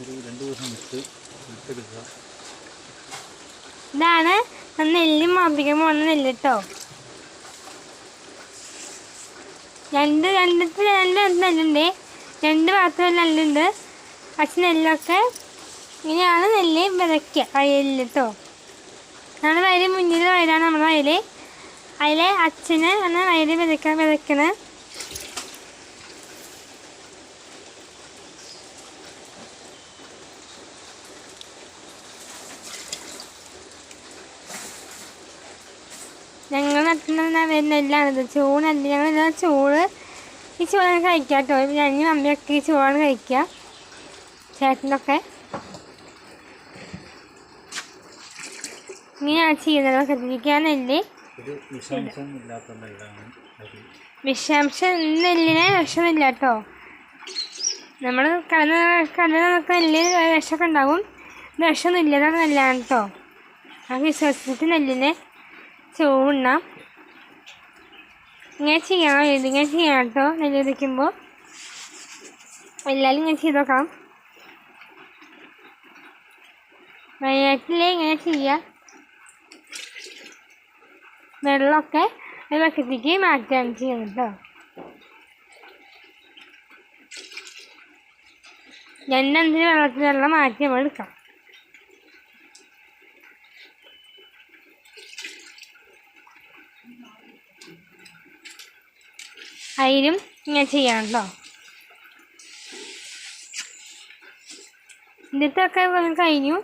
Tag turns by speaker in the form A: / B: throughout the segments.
A: ഒരു രണ്ട് ദിവസം വിട്ട് വിട്ടെടുക്കുക.
B: ഇതാണ് നെല്ല് മാപ്പിക്കാൻ പോകുന്ന നെല്ല് കേട്ടോ രണ്ട് രണ്ടത്തിൽ രണ്ട് നെല്ലുണ്ട്. രണ്ട് ഭാഗത്തും നെല്ലുണ്ട്. പക്ഷെ നെല്ലൊക്കെ ഇങ്ങനെയാണ് നെല്ല് വിതയ്ക്കുക വയലിൽ കേട്ടോ നമ്മുടെ വയലിൽ മുന്നിൽ വയലാണ് നമ്മുടെ വയൽ. അതിലെ അച്ഛന് ആണ് വയലിൽ വിതയ്ക്കാൻ വിതയ്ക്കണത് ഞങ്ങൾ വരുന്ന നെല്ലാണിത് ചൂടല്ല ഞങ്ങൾ ചൂട് ഈ ചൂടാണ് കഴിക്കുക കേട്ടോ. ഞങ്ങൾ അമ്മയൊക്കെ ഈ ചൂടാണ് കഴിക്കുക. ചേട്ടനൊക്കെ. ഇങ്ങനെയാണ് ചെയ്യുന്നത്. കത്തിരിക്കാനല്ലേ നെല്ല്
A: വിഷാംശം
B: നെല്ലിനെ വിഷമില്ല കേട്ടോ. നമ്മൾ കടന്ന് കടന്ന് നമുക്ക് നെല്ലിന് വിഷമൊക്കെ ഉണ്ടാകും. വിഷമൊന്നും ഇല്ലാതെ നല്ലതാണ് കേട്ടോ. ആ വിശ്വസിച്ചിട്ട് നെല്ലിനെ ചൂടാം ഇങ്ങനെ ചെയ്യണം ഇങ്ങനെ ചെയ്യണം കേട്ടോ നെല്ല് വിതയ്ക്കുമ്പോൾ എല്ലാവരും ഇങ്ങനെ ചെയ്ത് നോക്കാം. വയനാട്ടിലേ ഇങ്ങനെ ചെയ്യുക വെള്ളമൊക്കെ ഒരു ബക്കറ്റിലേക്ക് മാറ്റാൻ ചെയ്യണം കേട്ടോ. രണ്ടഞ്ച് വെള്ളത്തിൽ വെള്ളം മാറ്റി നമ്മൾ എടുക്കാം. അതിലും ഇങ്ങനെ ചെയ്യണം കേട്ടോ ഇന്നത്തൊക്കെ കഴിഞ്ഞു.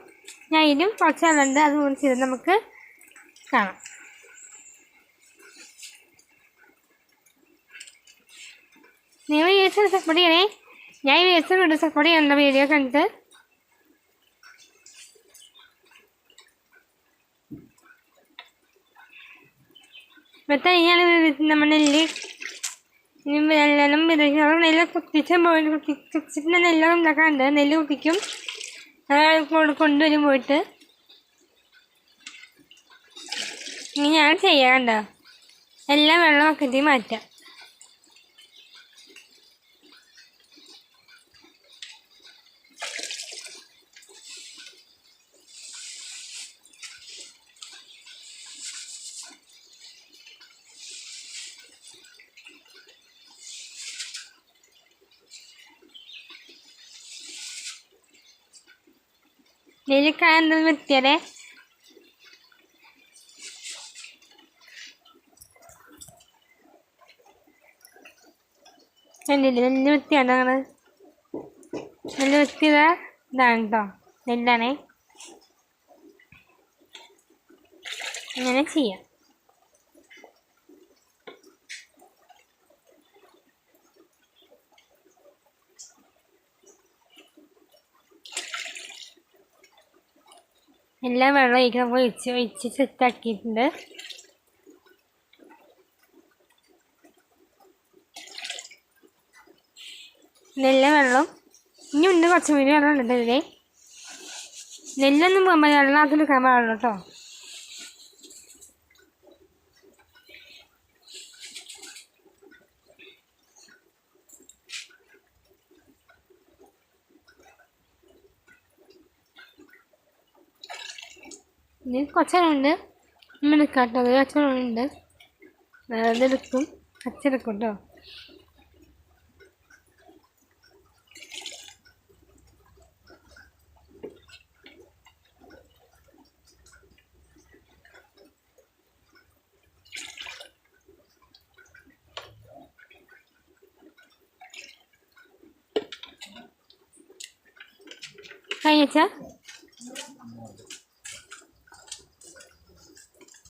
B: ഞാൻ അതിലും കുറച്ച് വെള്ളമുണ്ട്. അതുകൊണ്ട് ചെയ്ത് നമുക്ക് കാണാം. നിങ്ങൾ വീഡിയോസ് സപ്പോർട്ട് ചെയ്യണേ ഞാൻ ഈ വീഡിയോസ് കണ്ട് സപ്പോർട്ട് ചെയ്യണ്ട വീഡിയോ കണ്ടിട്ട്. ഇപ്പത്തെ കഴിഞ്ഞാൽ നമ്മുടെ നെല്ല് നെല്ലെല്ലാം വിതയ്ക്കണം നെല്ല് കുത്തിച്ച് പോയിട്ട് കുത്തി കുത്തിച്ചിട്ട് നെല്ല് ഉണ്ടാക്കാറുണ്ട് നെല്ല് കുത്തിക്കും. അത് കൊണ്ട് കൊണ്ടുവരും പോയിട്ട്. ഇനി ഞാൻ ചെയ്യാറുണ്ടോ എല്ലാം വെള്ളം ഒക്കെ മാറ്റാം. നെല്ലിക്കായ എന്തെന്ന് വ്യക്തിയതെ കണ്ടില്ലേ നെല്ല് വൃത്തിയാണ് അങ്ങനെ നെല്ല് വൃത്തിയത ഇതാണ് കേട്ടോ നെല്ലാണേ. ഇങ്ങനെ ചെയ്യാം. എല്ലാം വെള്ളം ഒഴിക്കണം. നമുക്ക് ഒഴിച്ച് ഒഴിച്ച് സെറ്റാക്കിയിട്ടുണ്ട് നെല്ല വെള്ളം. ഇനി ഉണ്ട് കുറച്ച് മീൻ വെള്ളം ഉണ്ട് ഇതിലേ. നെല്ലൊന്നും പോകുമ്പോൾ വെള്ളത്തിനകത്ത് എടുക്കാൻ പാടുള്ളൂ കേട്ടോ കുറച്ചെണ്ണമുണ്ട് നമ്മൾ എടുക്കാം? കുറച്ചെണ്ണമുണ്ട് അതെടുക്കും അച്ഛനെടുക്കും കേട്ടോ കഴിഞ്ഞ